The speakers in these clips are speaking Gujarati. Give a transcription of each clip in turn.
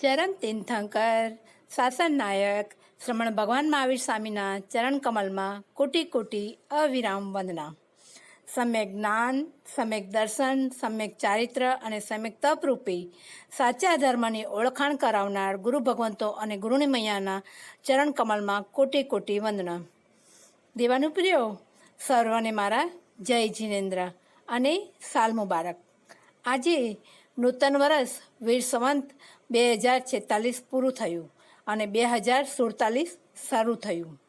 ચરણ તીર્થંકર શાસન નાયક, શ્રમણ ભગવાન મહાવીર સ્વામીના ચરણ કમલમાં કોટી કોટી અવિરામ વંદના. સમ્યક જ્ઞાન, સમ્યક દર્શન, સમ્યક ચારિત્ર અને સમ્યક તપરૂપી સાચા ધર્મની ઓળખાણ કરાવનાર ગુરુ ભગવંતો અને ગુરુની મૈયાના ચરણ કમલમાં કોટી કોટી વંદના. દેવાનું પ્રિયો સર્વને મારા જય જીનેન્દ્ર અને સાલ મુબારક. આજે નૂતન વર્ષ વીર સંવંત બે હજાર છેતાલીસ પૂરું થયું અને બે હજાર સુડતાલીસ શરૂ થયું.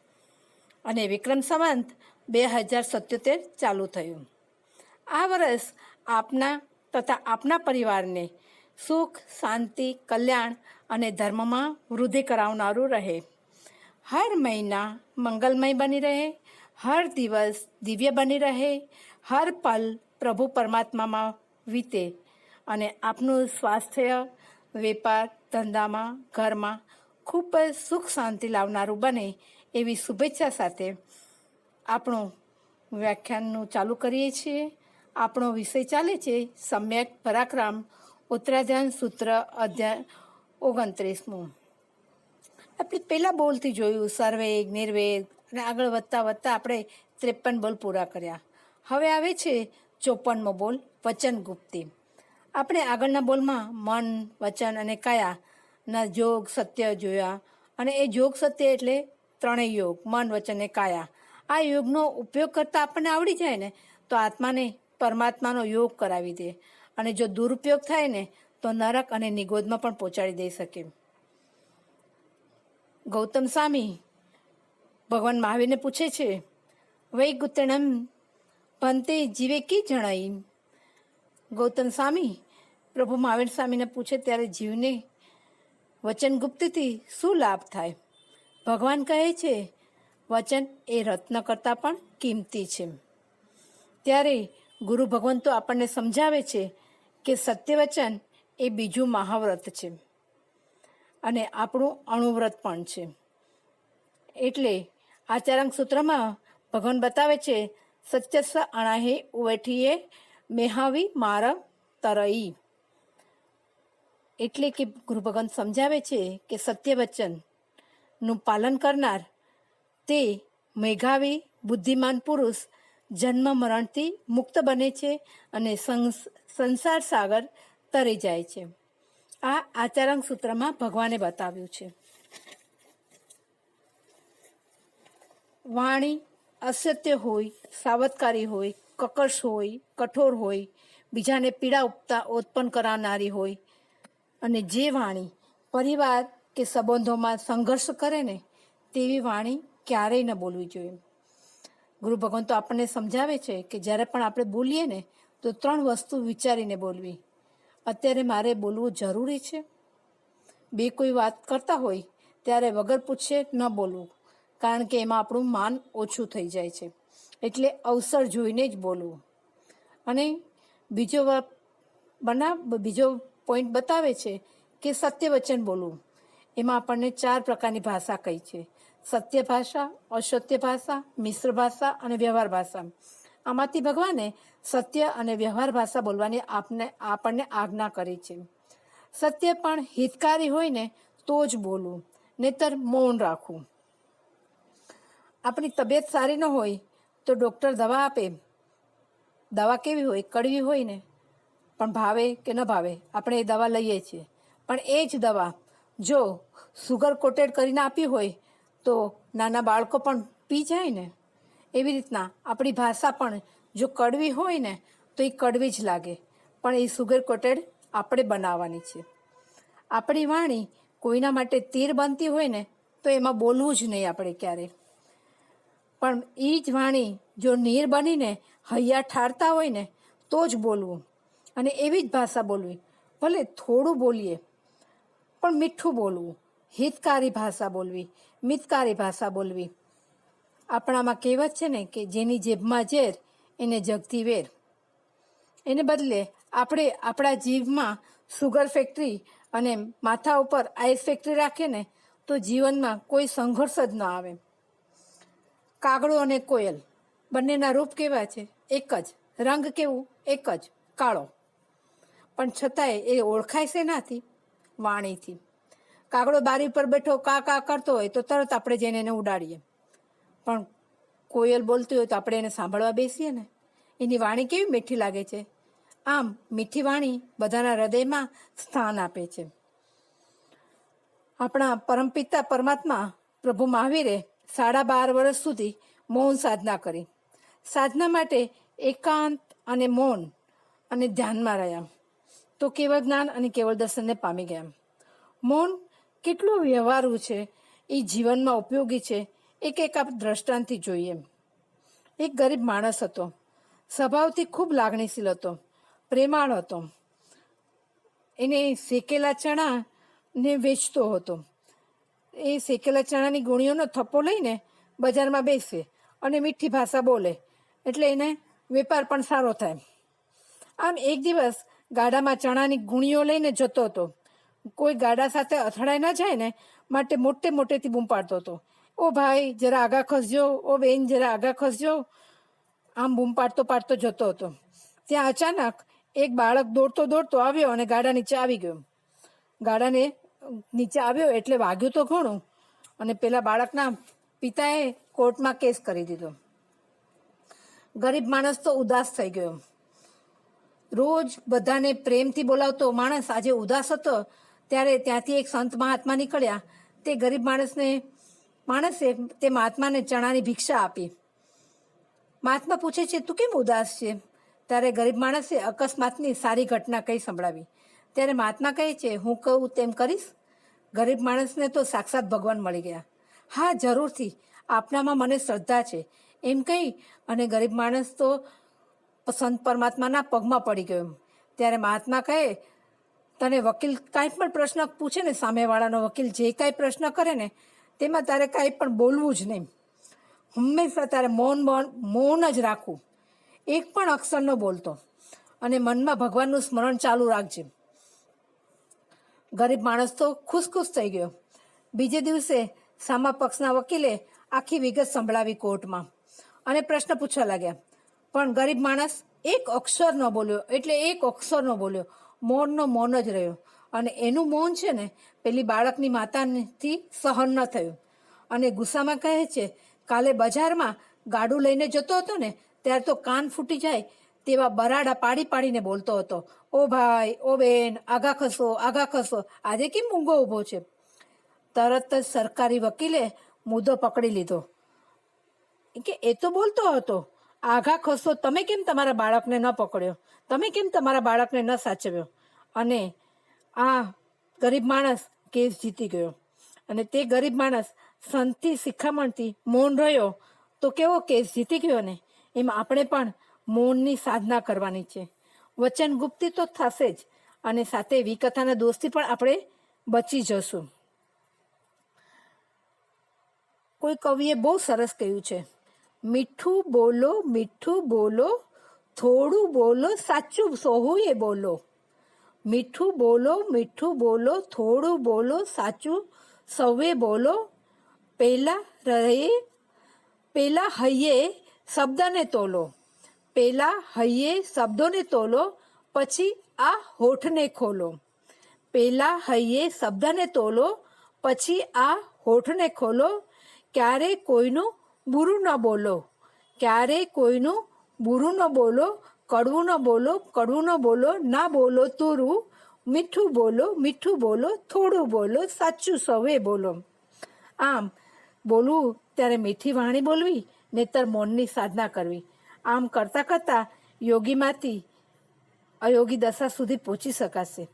અને વિક્રમ સંવંત બે હજાર સત્યોતેર ચાલુ થયું. આ વર્ષ આપના તથા આપના પરિવારને સુખ, શાંતિ, કલ્યાણ અને ધર્મમાં વૃદ્ધિ કરાવનારું રહે. હર મહિના મંગલમય બની રહે, હર દિવસ દિવ્ય બની રહે, હર પલ પ્રભુ પરમાત્મામાં વીતે અને આપનું સ્વાસ્થ્ય વેપાર, ધંધામાં, ઘરમાં ખૂબ જ સુખ શાંતિ લાવનારું બને એવી શુભેચ્છા સાથે આપણું વ્યાખ્યાનનું ચાલુ કરીએ છીએ. આપણો વિષય ચાલે છે સમ્યક પરાક્રમ ઉત્તરાધ્યાન સૂત્ર અધ્યાય ઓગણત્રીસમું. આપણે પહેલાં બોલથી જોયું સર્વેગ નિર્વેગ અને આગળ વધતા વધતા આપણે ત્રેપન બોલ પૂરા કર્યા. હવે આવે છે ચોપનમો બોલ વચન ગુપ્તી આપણે આગળના બોલમાં મન, વચન અને કાયાના જોગ, સત્ય જોયા. અને એ જોગ, સત્ય એટલે ત્રણેય યોગ, મન, વચન અને કાયા. આ યોગનો ઉપયોગ કરતાં આપણને આવડી જાય ને, તો આત્માને પરમાત્માનો યોગ કરાવી દે. અને જો દુરુપયોગ થાય ને, તો નરક અને નિગોદમાં પણ પહોંચાડી દઈ શકે. ગૌતમ સ્વામી ભગવાન મહાવીરને પૂછે છે વૈગુતણમ ભંતે જીવે કી જણાઈ? ગૌતમ સ્વામી, પ્રભુ મહાવીર સ્વામીને પૂછે ત્યારે જીવને વચન ગુપ્તથી શું લાભ થાય? ભગવાન કહે છે, વચન એ રત્ન કરતાં પણ કિંમતી છે. ત્યારે ગુરુ ભગવાન તો આપણને સમજાવે છે કે સત્ય વચન એ બીજું મહાવ્રત છે અને આપણું અણુવ્રત પણ છે. એટલે આચારાંક સૂત્રમાં ભગવાન બતાવે છે સત્યસ અણાહે ઉવેઠીએ મેહાવી માર તરઈ. એટલે કે ગુરુ સમજાવે છે કે સત્ય વચનનું પાલન કરનાર તે મેઘાવી બુદ્ધિમાન પુરુષ જન્મ મરણથી મુક્ત બને છે અને સંસાર સાગર તરી જાય છે. આ આચારાંક સૂત્રમાં ભગવાને બતાવ્યું છે. વાણી અસત્ય હોય, સાવધકારી હોય કકશ હોય, કઠોર હોય, બીજાને પીડા ઉપતા ઉત્પન્ન કરાવનારી હોય. અને જે વાણી પરિવાર કે સંબંધોમાં સંઘર્ષ કરે ને, તેવી વાણી ક્યારેય ન બોલવી જોઈએ. ગુરુ ભગવાન તો આપણને સમજાવે છે કે જ્યારે પણ આપણે બોલીએ ને, તો ત્રણ વસ્તુ વિચારીને બોલવી. અત્યારે મારે બોલવું જરૂરી છે. બે કોઈ વાત કરતા હોય, ત્યારે વગર પૂછે ન બોલવું, કારણ કે એમાં આપણું માન ઓછું થઈ જાય છે. એટલે અવસર જોઈને જ બોલવું. અને બીજો બના, બીજો પોઈન્ટ બતાવે છે કે સત્ય વચન બોલવું. એમાં આપણને ચાર પ્રકારની ભાષા કહી છે. સત્ય ભાષા, અસત્ય ભાષા, મિશ્ર ભાષા અને વ્યવહાર ભાષા. આમાંથી ભગવાને સત્ય અને વ્યવહાર ભાષા બોલવાની આપને, આપણને આજ્ઞા કરી છે. સત્ય પણ હિતકારી હોય ને તો જ બોલવું. નહીતર મૌન રાખવું. આપણી તબિયત સારી ન હોય તો ડૉક્ટર દવા આપે દવા કેવી હોય? કડવી હોય ને. પણ ભાવે કે ન ભાવે? આપણે એ દવા લઈએ છીએ. પણ એ જ દવા જો સુગર કોટેડ કરીને આપી હોય તો નાના બાળકો પણ પી જાય ને. એવી રીતના આપણી ભાષા પણ જો કડવી હોય ને, તો એ કડવી જ લાગે. પણ એ સુગર કોટેડ આપણે બનાવવાની છે. આપણી વાણી કોઈના માટે તીર બનતી હોય ને, તો એમાં બોલવું જ નહીં આપણે ક્યારેય પણ એ જ વાણી જો નીર બનીને હૈયા ઠારતા હોય ને તો જ બોલવું. અને એવી જ ભાષા બોલવી. ભલે થોડું બોલીએ, પણ મીઠું બોલવું. હિતકારી ભાષા બોલવી, મિતકારી ભાષા બોલવી. આપણામાં કહેવત છે ને કે જેની જેબમાં ઝેર, એને જગતી વેર. એને બદલે આપણે આપણા જીવમાં સુગર ફેક્ટરી અને માથા ઉપર આઈસ ફેક્ટરી રાખીએ ને, તો જીવનમાં કોઈ સંઘર્ષ જ ન આવે. કાગડો અને કોયલ. બંનેના રૂપ કેવા છે? એક જ. રંગ કેવું? એક જ. કાળો. પણ છતાંય એ ઓળખાય શેનાથી? વાણીથી. કાગડો બારી પર બેઠો કા કા કરતો હોય તો તરત આપણે જઈને એને ઉડાડીએ. પણ કોયલ બોલતી હોય તો આપણે એને સાંભળવા બેસીએ ને? એની વાણી કેવી મીઠી લાગે છે? આમ મીઠી વાણી બધાના હૃદયમાં સ્થાન આપે છે. આપણા પરમપિતા પરમાત્મા પ્રભુ મહાવીરે સાડા બાર વર્ષ સુધી મૌન સાધના કરી. સાધના માટે એકાંત અને મૌન અને ધ્યાનમાં રહ્યા. તો કેવળ જ્ઞાન અને કેવળ દર્શનને પામી ગયા. મૌન કેટલું વ્યવહારુ છે, એ જીવનમાં ઉપયોગી છે, એક એક આપ દ્રષ્ટાંતથી જોઈએ. એક ગરીબ માણસ હતો. સ્વભાવથી ખૂબ લાગણીશીલ હતો. પ્રેમાળ હતો. એને શેકેલા ચણા ને વેચતો હતો. એ શેકેલા ચણાની ગુણીઓનો થપ્પો લઈને બજારમાં બેસે અને મીઠી ભાષા બોલે. એટલે એને વેપાર પણ સારો થાય. આમ એક દિવસ ગાડામાં ચણાની ગુણીઓ લઈને જતો હતો. કોઈ ગાડા સાથે અથડાઈ ન જાય ને, માટે મોટે મોટેથી બૂમ પાડતો હતો. ઓ ભાઈ, જરા આગા ખસજો. ઓ બેન, જરા આગા ખસજો. આમ બૂમ પાડતો પાડતો જતો હતો. ત્યાં અચાનક એક બાળક દોડતો દોડતો આવ્યો અને ગાડા નીચે આવી ગયો. ગાડાને નીચે આવ્યો એટલે વાગ્યું તો ઘણું. અને પેલા બાળકના પિતાએ કોર્ટમાં કેસ કરી દીધો. ગરીબ માણસ તો ઉદાસ થઈ ગયો. રોજ બધાને પ્રેમથી બોલાવતો માણસ આજે ઉદાસ હતો, ત્યારે ત્યાંથી એક સંત મહાત્મા નીકળ્યા. તે ગરીબ માણસને, માણસે તે મહાત્માને ચણાની ભિક્ષા આપી. મહાત્મા પૂછે છે, તું કેમ ઉદાસ છે? ત્યારે ગરીબ માણસે અકસ્માતની સારી ઘટના કઈ સંભળાવી. ત્યારે મહાત્મા કહે છે, હું કહું તેમ કરીશ. ગરીબ માણસને તો સાક્ષાત ભગવાન મળી ગયા. હા, જરૂરથી. આપનામાં મને શ્રદ્ધા છે. એમ કહી અને ગરીબ માણસ તો સંત પરમાત્માના પગમાં પડી ગયો એમ. ત્યારે મહાત્મા કહે, તને વકીલ કાંઈ પણ પ્રશ્ન પૂછે ને, સામેવાળાનો વકીલ જે કાંઈ પ્રશ્ન કરે ને, તેમાં તારે કાંઈ પણ બોલવું જ નહીં. હંમેશા તારે મૌન મૌન મૌન જ રાખવું. એક પણ અક્ષર ન બોલતો. અને મનમાં ભગવાનનું સ્મરણ ચાલુ રાખજે. ગરીબ માણસ તો ખુશ ખુશ થઈ ગયો. બીજે દિવસે સામા પક્ષના વકીલે આખી વિગત સંભળાવી કોર્ટમાં અને પ્રશ્ન પૂછવા લાગ્યા. પણ ગરીબ માણસ એક અક્ષર ન બોલ્યો, એટલે એક અક્ષર ન બોલ્યો. મૌનનો મૌન જ રહ્યો. અને એનું મૌન છે ને, પેલી બાળકની માતાથી સહન ન થયું. અને ગુસ્સામાં કહે છે, કાલે બજારમાં ગાડું લઈને જતો હતો ને, ત્યારે તો કાન ફૂટી જાય તેવા બરાડા પાડી પાડીને બોલતો હતો, ઓ ભાઈ, ઓ બેન આગા ખસો આગા ખસો, આજે કેમ મૂંગો ઊભો છે? તરત જ સરકારી વકીલે મુદ્દો પકડી લીધો. કે એ તો બોલતો હતો, આઘા ખસો, તમે કેમ તમારા બાળકને ન પકડ્યો? તમે કેમ તમારા બાળકને ન સાચવ્યો? અને આ ગરીબ માણસ કેસ જીતી ગયો. અને તે ગરીબ માણસ સંતથી શિખામણથી મૌન રહ્યો, તો કેવો કેસ જીતી ગયો ને? એમ આપણે પણ મૌનની સાધના કરવાની છે. વચન ગુપ્તી તો થશે જ, અને સાથે વિકથાના દોસ્તી પણ આપણે બચી જશું. કોઈ કવિએ બહુ સરસ કહ્યું છે, મીઠું બોલો મીઠું બોલો, થોડું બોલો, સાચું સોહુએ બોલો. મીઠું બોલો મીઠું બોલો, થોડું બોલો, સાચું સૌએ બોલો. પહેલાં રહે પહેલાં હૈયે શબ્દને તોલો. પેલા હૈયે શબ્દોને તોલો, પછી આ હોઠને ખોલો. પેલા હૈયે શબ્દને તોલો, પછી આ હોઠને ખોલો. ક્યારે કોઈનું બુરું ન બોલો, ક્યારે કોઈનું બુરું ન બોલો, કડવું ન બોલો, કડવું ન બોલો, ના બોલો તુરું, મીઠું બોલો મીઠું બોલો, થોડું બોલો, સાચું સવે બોલો. આમ, બોલવું ત્યારે મીઠી વાણી બોલવી, નહીતર મૌનની સાધના કરવી. આમ કરતાં કરતાં યોગીમાંથી અયોગી દશા સુધી પહોંચી શકાશે.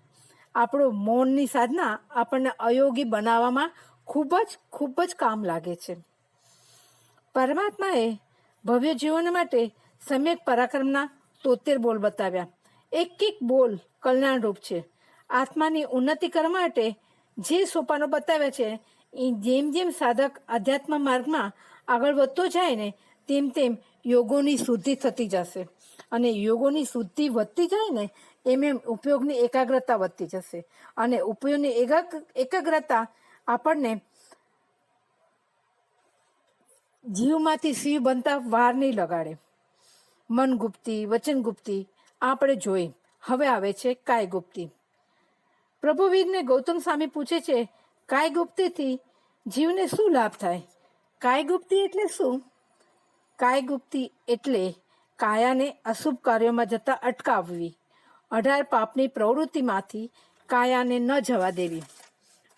આપણું મૌનની સાધના આપણને અયોગી બનાવવામાં ખૂબ જ ખૂબ જ કામ લાગે છે. પરમાત્માએ ભવ્ય જીવન માટે સમ્યક પરાક્રમના તોતેર બોલ બતાવ્યા. એક એક બોલ કલ્યાણરૂપ છે. આત્માની ઉન્નતિ કરવા માટે જે સોપાનો બતાવ્યા છે એ જેમ જેમ સાધક આધ્યાત્મ માર્ગમાં આગળ વધતો જાય ને, તેમ તેમ યોગોની શુદ્ધિ થતી જશે. અને યોગોની શુદ્ધિ વધતી જાય ને, એમ એમ ઉપયોગની એકાગ્રતા વધતી જશે. અને ઉપયોગની એકાગ- એકાગ્રતા આપણને જીવમાંથી શિવ બનતા વાર નહીં લગાડે. મન ગુપ્તી, વચન ગુપ્તી આપણે જોઈ. હવે આવે છે કાય ગુપ્તી. પ્રભુવીરને ગૌતમ સ્વામી પૂછે છે કાયગુપ્તીથી જીવને શું લાભ થાય? કાયગુપ્તી એટલે શું? કાયગુપ્તી એટલે કાયાને અશુભ કાર્યોમાં જતા અટકાવવી. અઢાર પાપની પ્રવૃત્તિમાંથી કાયાને ન જવા દેવી.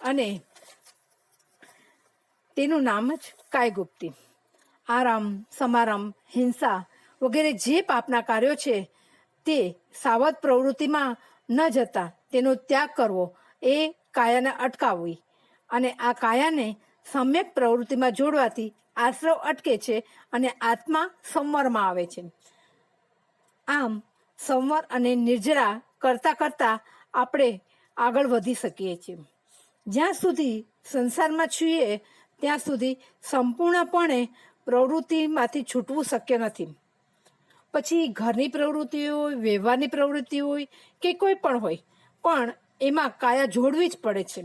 અને તેનું નામ જ કાયગુપ્તિ. આરામ, સમારંભ, હિંસા વગેરે જે પાપના કાર્યો છે તે સાવધ પ્રવૃત્તિમાં ન જતા તેનો ત્યાગ કરવો એ કાયાને અટકાવવી. અને આ કાયાને સમ્યક પ્રવૃત્તિમાં જોડવાથી આશ્રવ અટકે છે અને આત્મા સંવરમાં આવે છે. આમ સંવર અને નિર્જરા કરતા કરતા આપણે આગળ વધી શકીએ છીએ. જ્યાં સુધી સંસારમાં છીએ, ત્યાં સુધી સંપૂર્ણપણે પ્રવૃત્તિમાંથી છૂટવું શક્ય નથી. પછી ઘરની પ્રવૃત્તિ હોય, વ્યવહારની પ્રવૃત્તિ હોય કે કોઈ પણ હોય, પણ એમાં કાયા જોડવી જ પડે છે.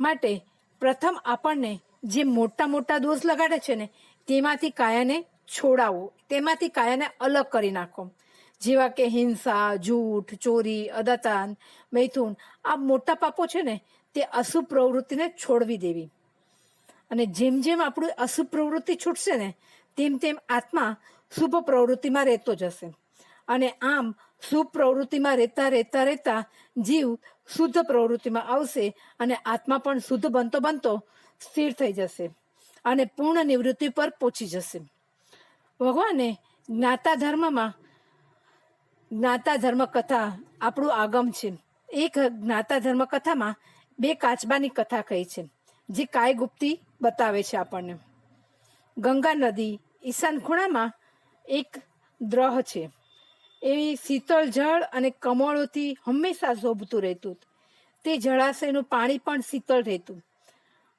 માટે પ્રથમ આપણને જે મોટા મોટા દોષ લગાડે છે ને, તેમાંથી કાયાને છોડાવો. તેમાંથી કાયાને અલગ કરી નાખો. જેવા કે હિંસા, જૂઠ, ચોરી, અદાતાન, મૈથુન, આ મોટા પાપો છે ને, તે અશુભ પ્રવૃત્તિને છોડવી દેવી. અને જેમ જેમ આપણું અશુભ પ્રવૃત્તિ છૂટશે ને, તેમ તેમ આત્મા શુભ પ્રવૃત્તિમાં રહેતો જશે. અને આમ શુભ પ્રવૃત્તિમાં રહેતા રહેતા રહેતા જીવ શુદ્ધ પ્રવૃત્તિમાં આવશે અને આત્મા પણ શુદ્ધ બનતો બનતો સ્થિર થઈ જશે અને પૂર્ણ નિવૃત્તિ પર પહોંચી જશે. ભગવાને જ્ઞાતા ધર્મમાં, જ્ઞાતા ધર્મ કથા આપણું આગમ છે. એક જ્ઞાતા ધર્મ કથામાં બે કાચબાની કથા કહી છે, જે કાયગુપ્તી બતાવે છે આપણને. ગંગા નદી ઈશાન ખૂણામાં એક દ્રહ છે. એવી શીતળ જળ અને કમળોથી હંમેશા શોભતું રહેતું. તે જળાશયનું પાણી પણ શીતળ રહેતું.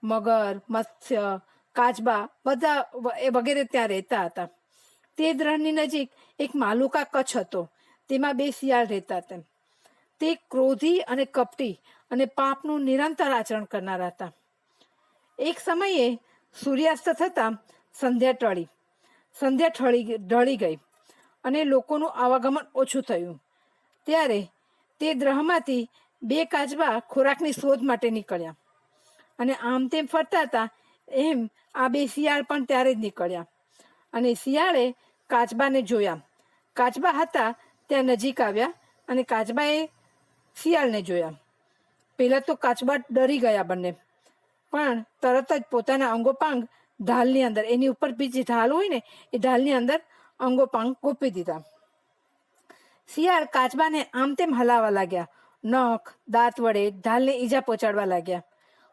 મગર, મત્સ્ય, કાચબા બધા એ વગેરે ત્યાં રહેતા હતા. તે દ્રહની નજીક એક માલુકા કચ્છ હતો. તેમાં બે શિયાળ રહેતા હતા. તે ક્રોધી અને કપટી અને પાપનું નિરંતર આચરણ કરનારા હતા. એક સમયે સૂર્યાસ્ત થતાં સંધ્યા ટળી. સંધ્યા ઠળી ઢળી ગઈ અને લોકોનું આવાગમન ઓછું થયું. ત્યારે તે દ્રહમાંથી બે કાચબા ખોરાકની શોધ માટે નીકળ્યા. અને આમ તેમ ફરતા હતા, એમ આ બે શિયાળ પણ ત્યારે જ નીકળ્યા. અને શિયાળે કાચબાને જોયા. કાચબા હતા, ત્યાં નજીક આવ્યા અને કાચબાએ શિયાળને જોયા. પહેલાં તો કાચબા ડરી ગયા બંને. પણ તરત જ પોતાના અંગોપાંગ ઢાલની અંદર, એની ઉપર બી જે ઢાલ હોય ને, એ ઢાલની અંદર અંગોપાંગ ગોપી દીધા. શિયાળ કાચબાને આમ તેમ હલાવવા લાગ્યા. નખ, દાંત વડે ઢાલને ઈજા પહોંચાડવા લાગ્યા.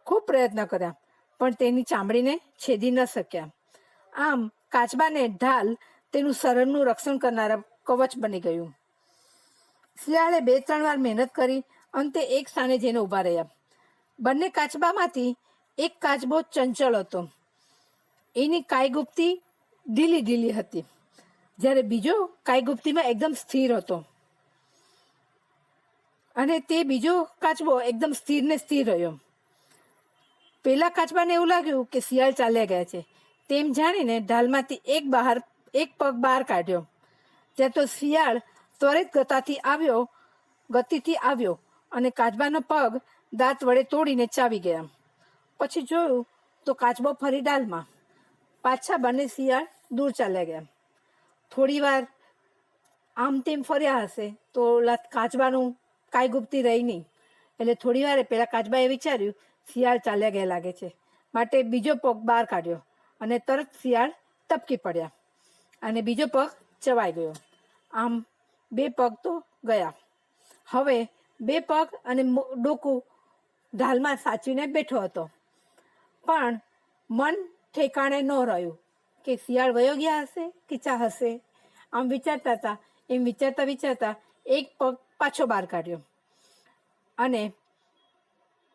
ખૂબ પ્રયત્ન કર્યા, પણ તેની ચામડીને છેદી ન શક્યા. આમ કાચબાને ઢાલ તેનું શરણનું રક્ષણ કરનારા કવચ બની ગયું. શિયાળે બે ત્રણ વાર મહેનત કરી અંતે એક સ્થાને જઈને ઊભા રહ્યા. બંને કાચબામાંથી એક કાચબો ચંચળ હતો. એની કાયગુપ્તી ઢીલી ઢીલી હતી, જ્યારે બીજો કાયગુપ્તીમાં એકદમ સ્થિર હતો. અને તે બીજો કાચબો એકદમ સ્થિર ને સ્થિર રહ્યો. પેલા કાચબાને એવું લાગ્યું કે શિયાળ ચાલ્યા ગયા છે. તેમ જાણીને ઢાલમાંથી એક બહાર એક પગ બહાર કાઢ્યો. ત્યાં તો શિયાળ ત્વરિત ગતાથી આવ્યો, ગતિથી આવ્યો અને કાચબાનો પગ દાંત વડે તોડીને ચાવી ગયા. પછી જોયું તો કાચબો ફરી ડાલમાં પાછા બંને શિયાળ દૂર ચાલ્યા ગયા. થોડી વાર આમ તેમ ફર્યા હશે તો કાચબાનું કાંઈ ગુપ્તી રહી નહીં. એટલે થોડી વારે પેલા કાચબાએ વિચાર્યું શિયાળ ચાલ્યા ગયા લાગે છે. માટે બીજો પગ બહાર કાઢ્યો અને તરત શિયાળ તપકી પડ્યા અને બીજો પગ ચવાઈ ગયો. આમ બે પગ તો ગયા. હવે બે પગ અને ડોકું ઢાલમાં સાચવીને બેઠો હતો. પણ મન ઠેકાણે ન રહ્યું કે શિયાળ વયો ગયા હશે કે ચા હશે. આમ વિચારતા હતા, એમ વિચારતા વિચારતા એક પગ પાછો બહાર કાઢ્યો. અને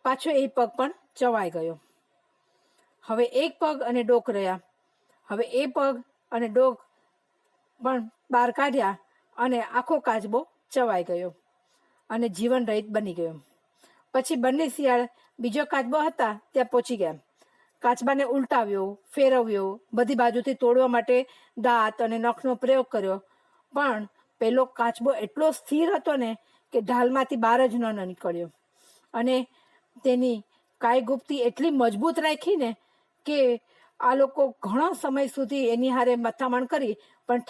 પાછો એ પગ પણ ચવાઈ ગયો. હવે એક પગ અને ડોક રહ્યા. હવે એ પગ અને ડોક પણ બહાર કાઢ્યા અને આખો કાચબો ચવાઈ ગયો અને જીવન રહિત બની ગયો. પછી બંને શિયાળ બીજો કાચબો હતા ત્યાં પહોંચી ગયા. કાચબાને ઉલટાવ્યો, ફેરવ્યો, બધી બાજુથી તોડવા માટે દાંત અને નખનો પ્રયોગ કર્યો. પણ પેલો કાચબો એટલો સ્થિર હતો ને કે ઢાલમાંથી બહાર જ ન નીકળ્યો. અને તેની કાય ગુપ્તી એટલી મજબૂત રાખી ને કે આ લોકો ઘણો સમય સુધી એની હારે મથામણ કરી, પણ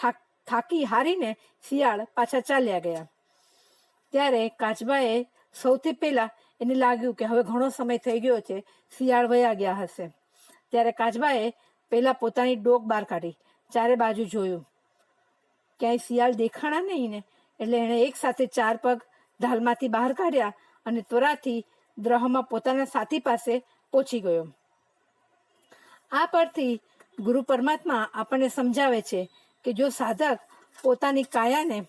થાકી હારીને શિયાળ પાછા ચાલ્યા ગયા. ત્યારે કાચબાએ સૌથી પહેલા એને લાગ્યું કે હવે ઘણો સમય થઈ ગયો છે, શિયાળ વયા ગયા હશે. ત્યારે કાચબાએ પહેલા પોતાની ડોક બહાર કાઢી, ચારે બાજુ જોયું. ક્યાંય શિયાળ દેખાણા નહીં ને, એટલે એણે એક સાથે ચાર પગ ઢાલમાંથી બહાર કાઢ્યા અને ત્વરાથી દ્રહમાં પોતાના સાથી પાસે પહોંચી ગયો. આ પરથી ગુરુ પરમાત્મા આપણને સમજાવે છે કે જો સાધક પોતાની કાયાને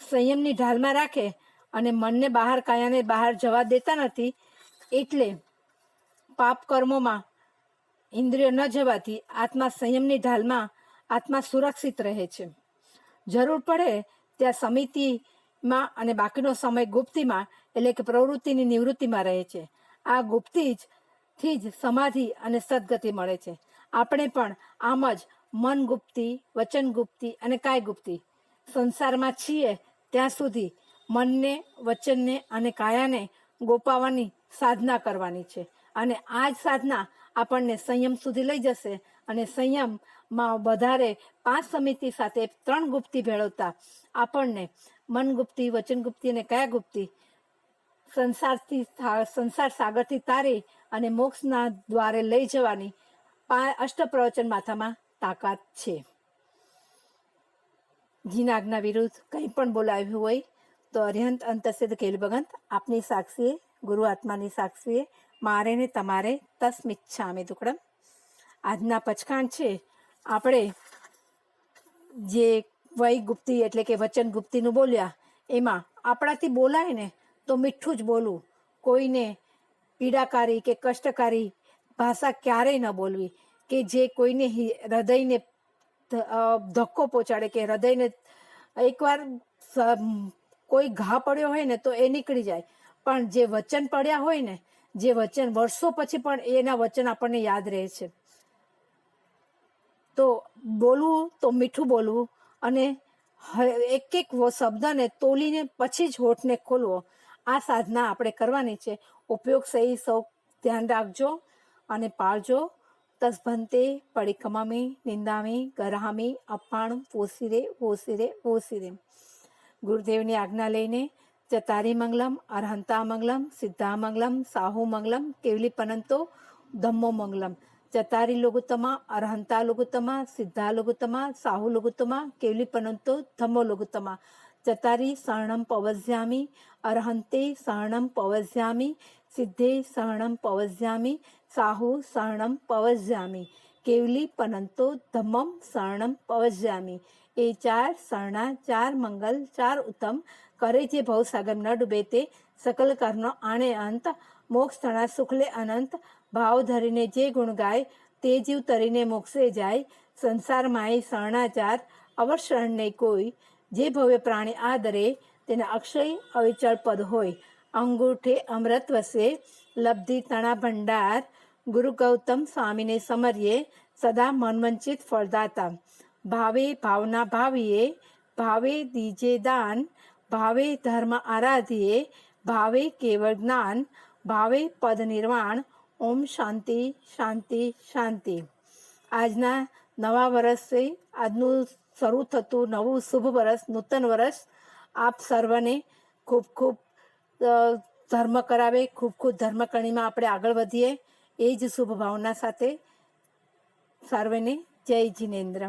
સંયમની ઢાલમાં રાખે અને મનને બહાર કાયાને બહાર જવા દેતા નથી, એટલે પાપ કર્મોમાં ઇન્દ્રિયો ન જવાથી આત્મા સંયમની ઢાલમાં આત્મા સુરક્ષિત રહે છે. જરૂર પડે ત્યાં સમિતિમાં અને બાકીનો સમય ગુપ્તિમાં એટલે કે પ્રવૃત્તિની નિવૃત્તિમાં રહે છે. આ ગુપ્તિ જ થી જ સમાધિ અને સદગતિ મળે છે. આપણે પણ આમ જ મન ગુપ્તિ, વચન ગુપ્તિ અને કાય ગુપ્તિ સંસારમાં છીએ ત્યાં સુધી મનને, વચનને અને કાયાને ગોપાવાની સાધના કરવાની છે. અને આ જ સાધના આપણને સંયમ સુધી લઈ જશે અને સંયમમાં વધારે પાંચ સમિતિ સાથે ત્રણ ગુપ્તિ ભેળવતા આપણને મન ગુપ્તિ, વચન ગુપ્તિ અને કયા ગુપ્તિ સંસારથી સંસાર સાગરથી તારી અને મોક્ષના દ્વારે લઈ જવાની અષ્ટપ્રવચન માથામાં તાકાત છે. જીના આજ્ઞા વિરુદ્ધ કંઈ પણ બોલાવ્યું હોય તો અર્યંત અંતસિદ્ધ કેલ ભગંત આપની સાક્ષીએ, ગુરુ આત્માની સાક્ષીએ, મારે ને તમારે તસ્મિચ્છામે દુકડમ. આજના પચકાંડ છે. આપણે જે વય ગુપ્તી એટલે કે વચન ગુપ્તીનું બોલ્યા, એમાં આપણાથી બોલાય ને તો મીઠું જ બોલવું. કોઈને પીડાકારી કે કષ્ટકારી ભાષા ક્યારેય ન બોલવી. કે જે કોઈને હૃદયને ધક્કો પહોંચાડે કે હૃદયને એકવાર કોઈ ઘા પડ્યો હોય ને તો એ નીકળી જાય. પણ જે વચન પડ્યા હોય ને, જે વચન વર્ષો પછી પણ એના વચન આપણને યાદ રહે છે. તો બોલવું, તો મીઠું બોલવું અને એક એક શબ્દને તોલીને પછી જ હોઠને ખોલવો. આ સાધના આપણે કરવાની છે. ઉપયોગ સહી સૌ ધ્યાન રાખજો અને પાળજો. તસભંતે પડિકમામી નિંદામી, ગરહામી, અપાણું, પોસીરે પોસીરે પોસીરે ગુરુદેવની આજ્ઞા લઈને ચતારી મંગલમ, અરહંતા મંગલમ, સિદ્ધા મંગલમ, સાહુ મંગલમ, કેવલી પનંતો, ધમ્મો મંગલમ. ચતારી લઘુત્તમા અરહંતા લઘુત્તમા સિદ્ધા લઘુત્તમા સાહુ લઘુત્તમા કેવલી પનંતો, ધમ્મો લઘુત્તમા ચતારી શરણમ પવસ્યામી અરહંતે શરણમ પવસ્યામી સિદ્ધે શરણમ પવસ્યામી સાહુ શરણમ પવસ્યામી કેવલી પનંતો ધમ્મમ શરણમ પવસ્યામી એ ચાર શરણા ચાર મંગલ ચાર ઉત્તમ કરે જે ભવસાગર ન ડૂબે તે સકલ કરનો આણે અંત મોક્ષ તણા સુખલે અનંત ભાવ ધરીને જે ગુણ ગાય તે જીવ તરીને મોક્ષે જાય સંસારમાં શરણાચાર અવશરણને કોઈ જે ભવ્ય પ્રાણી આદરે તેને અક્ષય અવિચળ પદ હોય. અંગૂઠે અમૃત વસે, લબ્ધિ તણા ભંડાર, ગુરુ ગૌતમ સ્વામીને સમરીએ, સદા મનવંચિત ફળદાતા. ભાવે ભાવના ભાવીએ, ભાવે દીજે દાન, ભાવે ધર્મ આરાધીએ, ભાવે કેવળ જ્ઞાન, ભાવે પદ નિર્વાણ, ઓમ શાંતિ શાંતિ શાંતિ. આજના નવા વર્ષે આજનું શરૂ થતું નવું શુભ વર્ષ નૂતન વર્ષ આપ સર્વને ખૂબ ખૂબ ધર્મ કરાવે, ખૂબ ખૂબ ધર્મકણીમાં આપણે આગળ વધીએ. એ જ શુભ ભાવના સાથે સર્વેને જય જિનેન્દ્ર.